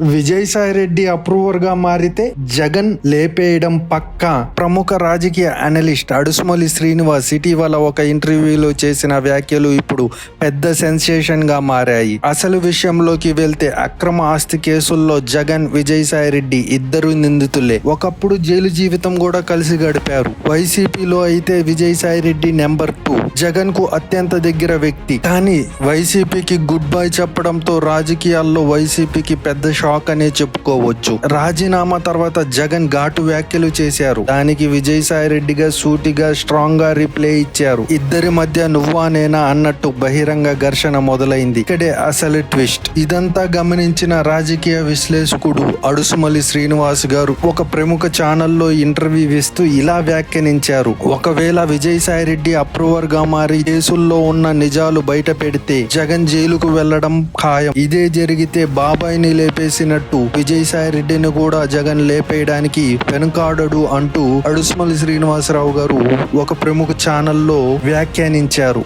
విజయసాయి రెడ్డి అప్రూవర్గా మారితే జగన్ లేపేయడం పక్కా? ప్రముఖ రాజకీయ అనలిస్ట్ అడుసుమలి శ్రీనివాస్ ఇటీవల ఒక ఇంటర్వ్యూలో చేసిన వ్యాఖ్యలు ఇప్పుడు పెద్ద సెన్సేషన్గా మారాయి. అసలు విషయంలోకి వెళ్తే అక్రమ ఆస్తి కేసుల్లో జగన్ విజయసాయి రెడ్డి ఇద్దరు నిందితులే. ఒకప్పుడు జైలు జీవితం కూడా కలిసి గడిపారు. వైసీపీలో అయితే విజయసాయి రెడ్డి నెంబర్ టూ. జగన్కు అత్యంత దగ్గర వ్యక్తి. కానీ వైసీపీకి గుడ్ బై చెప్పడంతో రాజకీయాల్లో వైసీపీకి పెద్ద షాక్ అనే చెప్పుకోవచ్చు. రాజీనామా తర్వాత జగన్ ఘాటు వ్యాఖ్యలు చేశారు. దానికి విజయసాయి రెడ్డిగా సూటిగా స్ట్రాంగ్గా రిప్లై ఇచ్చారు. ఇద్దరి మధ్య నువ్వా నేనా అన్నట్టు బహిరంగ ఘర్షణ మొదలైంది. ఇక్కడే అసలు ట్విస్ట్. ఇదంతా గమనించిన రాజకీయ విశ్లేషకుడు అడుసుమలి శ్రీనివాస్ గారు ఒక ప్రముఖ ఛానల్లో ఇంటర్వ్యూ ఇస్తూ ఇలా వ్యాఖ్యానించారు. ఒకవేళ విజయసాయి రెడ్డి అప్రూవర్గా మారి కేసుల్లో ఉన్న నిజాలు బయట పెడితే జగన్ జైలుకు వెళ్ళడం ఖాయం. ఇదే జరిగితే బాబాయిని చేసినట్టు విజయసాయి రెడ్డిని కూడా జగన్ లేపేయడానికి వెనుకాడడు అంటూ అడుసుమల్లి శ్రీనివాసరావు గారు ఒక ప్రముఖ ఛానల్లో వ్యాఖ్యానించారు.